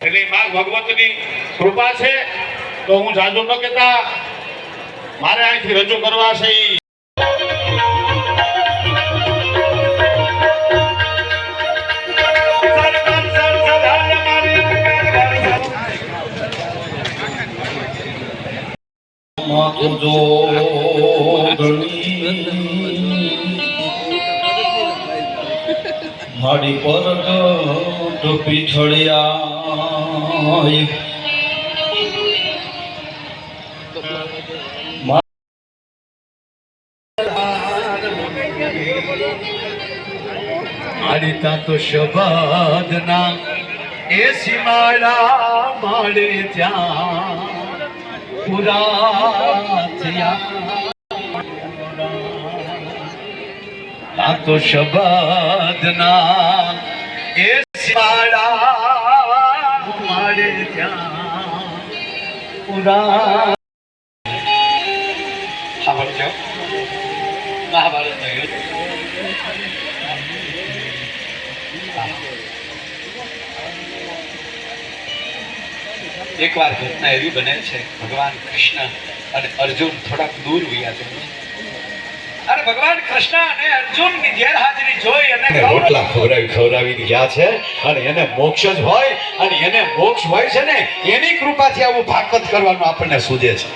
એટલે માં ભગવતની કૃપા છે, તો હું જાજુ ન કહેતા, મારે અહીંથી રજૂ કરવા છે માડી પર પીઠળિયા આડિતા તો શબાદના એ સીમાડા માડે ત્યાં પુરા થયા. આ તો શબાદના એ મહાભારત એકવાર ઘટના એવી બને છે ભગવાન કૃષ્ણ અને અર્જુન થોડાક દૂર ગયા છે. અને ભગવાન કૃષ્ણ અને અર્જુનની ગેરહાજરી જોઈ અને રોટલા ખવડાવી ખવડાવી ગયા છે અને એને મોક્ષ જ હોય અને એને મોક્ષ હોય છે ને, એની કૃપાથી આવું ભાગવત કરવાનું આપણને સૂજે છે.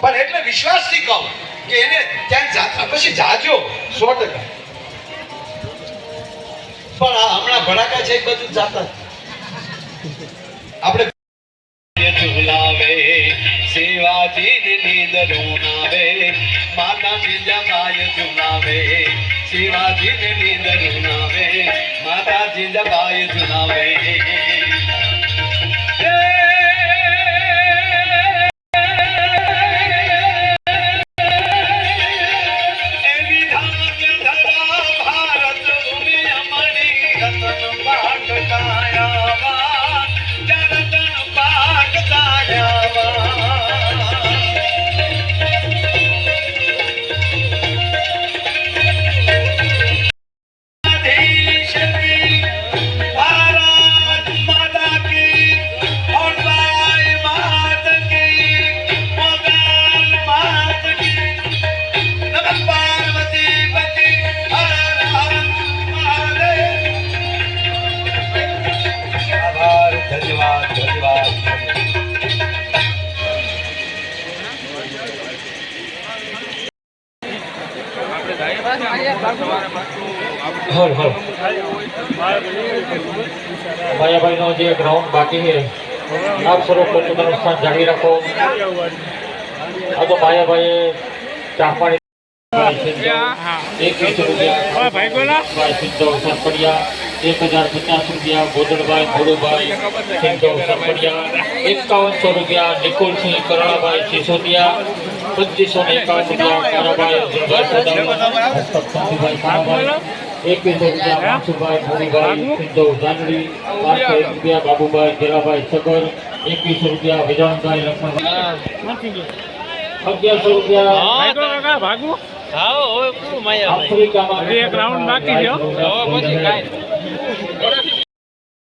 પણ એટલે વિશ્વાસથી કહું કે એને ત્યાં પછી જાજો, સો ટકા. પણ આ હમણાં ભડાકા છે એ બધું જાતા આપણે શિવાજી નીંદર ઉનાવે જુનાવે શિવાજીને ઝુલાવે શિવાજી નીંદર ઉનાવે માયાભાઈ નો જે ગ્રાઉન્ડ બાકી છે આપ સર્વ પોતાનું સ્થાન જાળવી રાખો. આ તો માયાભાઈએ ચા પાણી એકવીસ રૂપિયા ભાઈ સિદ્ધો સરપડિયા એક હજાર પચાસ રૂપિયા ગોદડભાઈ ભોળુભાઈ સિદ્ધો સરપડિયા એકાવનસો રૂપિયા નિકુલસિંહ કરણાભાઈ સિસોદિયા પચીસો ને એકાવન રૂપિયા કારાભાઈ અર્જુનભાઈ સોદાવડા હસ્તક કારાભાઈ એકવીસો રૂપિયા માનસુભાઈ ભોળીભાઈ સિદ્ધો જાનડી પાંચસો એક રૂપિયા બાબુભાઈ જેરાભાઈ સગર એકવીસો રૂપિયા વિજયભાઈ લક્ષ્મણભાઈ અગિયારસો રૂપિયા આફ્રિકામાં હજી એક રાઉન્ડ બાકી છે, હો. હવે પછી કાંઈ.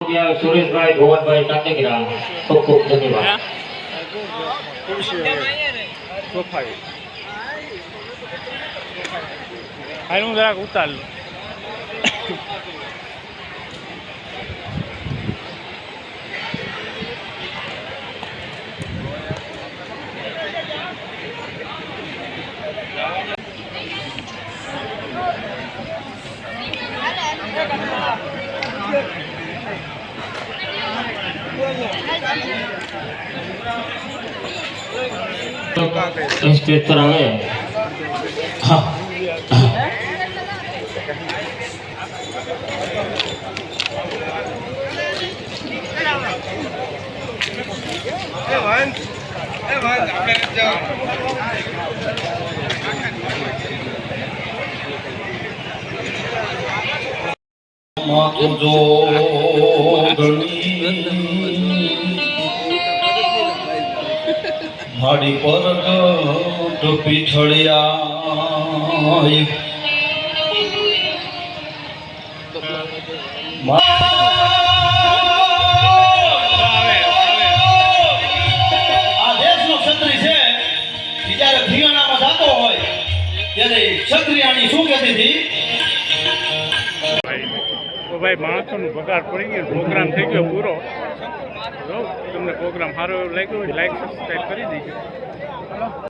રૂપિયા સુરેશભાઈ ભુવનભાઈ કાંડેગરા ખૂબ ખૂબ ધન્યવાદ હાલ હું જરાક ઉતાર લઉં સ્ટેજ પર આવે જો ગણી મારી પર ટોપી છોડ્યા ક્ષત્રિયાની શું કહેતી હતી? ભાઈ, માણસોનો પગાર પડી ગયો, પ્રોગ્રામ થઈ ગયો પૂરો. તમને પ્રોગ્રામ સારો લાગ્યો લાઈક સબસ્ક્રાઈબ કરી દેજો.